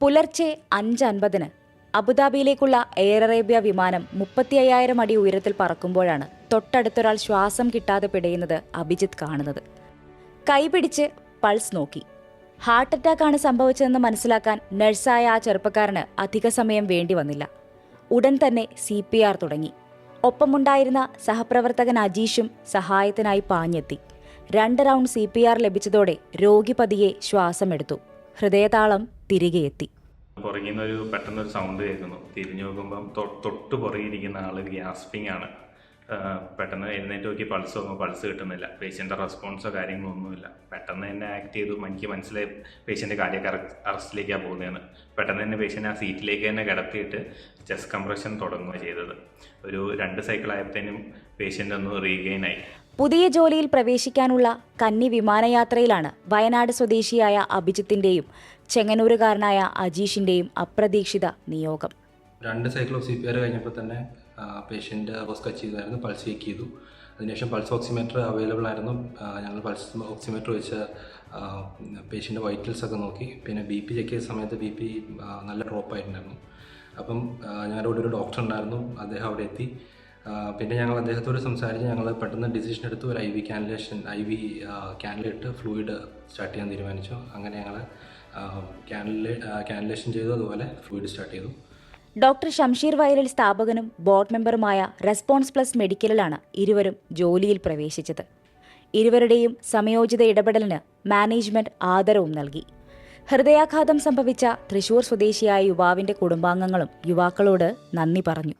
പുലർച്ചെ അഞ്ച് അൻപതിന് അബുദാബിയിലേക്കുള്ള എയർ അറേബ്യ വിമാനം മുപ്പത്തി അയ്യായിരം അടി ഉയരത്തിൽ പറക്കുമ്പോഴാണ് തൊട്ടടുത്തൊരാൾ ശ്വാസം കിട്ടാതെ പിടയുന്നത് അഭിജിത്ത് കാണുന്നത്. കൈപിടിച്ച് പൾസ് നോക്കി. ഹാർട്ട് അറ്റാക്കാണ് സംഭവിച്ചതെന്ന് മനസ്സിലാക്കാൻ നഴ്സായ ആ ചെറുപ്പക്കാരന് അധിക സമയം വേണ്ടി വന്നില്ല. ഉടൻ തന്നെ സി പി ആർ തുടങ്ങി. ഒപ്പമുണ്ടായിരുന്ന സഹപ്രവർത്തകൻ അജീഷും സഹായത്തിനായി പാഞ്ഞെത്തി. രണ്ട് റൗണ്ട് സി പി ആർ ലഭിച്ചതോടെ രോഗി പതിയെ ശ്വാസമെടുത്തു. ഹൃദയതാളം തിരികെ എത്തി. പുറകിൽ പെട്ടെന്നൊരു സൗണ്ട് കേൾക്കുന്നു. തിരിഞ്ഞു നോക്കുമ്പം തൊട്ട് പുറകിരിക്കുന്ന ആൾ ഗ്യാസ്പിംഗ് ആണ്. പെട്ടെന്ന് എഴുന്നേറ്റ് നോക്കി പൾസ് നോക്കുമ്പോൾ പൾസ് കിട്ടുന്നില്ല. പേഷ്യന്റെ റെസ്പോൺസോ കാര്യങ്ങളോ ഒന്നുമില്ല. പെട്ടെന്ന് തന്നെ ആക്ട് ചെയ്തു. എനിക്ക് മനസ്സിലായി പേഷ്യന്റെ കാര്യം അറസ്റ്റിലേക്കാണ് പോകുന്നതെന്ന് പെട്ടെന്ന് തന്നെ പേഷ്യന്റ് ആ സീറ്റിലേക്ക് തന്നെ കിടത്തിയിട്ട് ചെസ്റ്റ് കംപ്രഷൻ തുടങ്ങുക ചെയ്തത്. ഒരു രണ്ട് സൈക്കിൾ ആയപ്പോഴത്തേനും പേഷ്യന്റ് ഒന്ന് റീഗെയിൻ ആയി. പുതിയ ജോലിയിൽ പ്രവേശിക്കാനുള്ള കന്നി വിമാനയാത്രയിലാണ് വയനാട് സ്വദേശിയായ അഭിജിത്തിന്റെയും ചെങ്ങന്നൂരുകാരനായ അജീഷിന്റെയും അപ്രതീക്ഷിത നിയോഗം. രണ്ട് സൈക്കിൾ സി പി ആർ കഴിഞ്ഞപ്പോൾ തന്നെ പേഷ്യന്റ് ഹോസ് കച്ച് ചെയ്തായിരുന്നു പൾസ് ചെക്ക് ചെയ്തു. അതിനുശേഷം പൾസ് ഓക്സിമീറ്റർ അവൈലബിൾ ആയിരുന്നു. ഞങ്ങൾ പൾസ് ഓക്സിമീറ്റർ വെച്ച് പേഷ്യന്റെ വൈറ്റൽസ് ഒക്കെ നോക്കി. പിന്നെ ബി പി ചെക്ക് ചെയ്ത സമയത്ത് ബി പി നല്ല ഡ്രോപ്പ് ആയിട്ടുണ്ടായിരുന്നു. അപ്പം ഞങ്ങളുടെ കൂടെ ഒരു ഡോക്ടർ ഉണ്ടായിരുന്നു. അദ്ദേഹം അവിടെ എത്തി. പിന്നെ ഞങ്ങൾ അദ്ദേഹത്തോട് സംസാരിച്ച് ഞങ്ങൾ പെട്ടെന്ന് ഡിസിഷൻ എടുത്തു ഒരു I V cannulation I V ക്യാനിലിട്ട് fluid start ചെയ്യാൻ തീരുമാനിച്ചു. അങ്ങനെ ഞങ്ങൾ ക്യാനിലെ ചെയ്തു. അതുപോലെ ഫ്ലൂയിഡ് സ്റ്റാർട്ട് ചെയ്തു. ഡോക്ടർ ഷംഷീർ വയലിൽ സ്ഥാപകനും ബോർഡ് മെമ്പറുമായ റെസ്പോൺസ് പ്ലസ് മെഡിക്കലിലാണ് ഇരുവരും ജോലിയിൽ പ്രവേശിച്ചത്. ഇരുവരുടെയും സമയോചിത ഇടപെടലിന് മാനേജ്മെന്റ് ആദരവും നൽകി. ഹൃദയാഘാതം സംഭവിച്ച തൃശൂർ സ്വദേശിയായ യുവാവിന്റെ കുടുംബാംഗങ്ങളും യുവാക്കളോട് നന്ദി പറഞ്ഞു.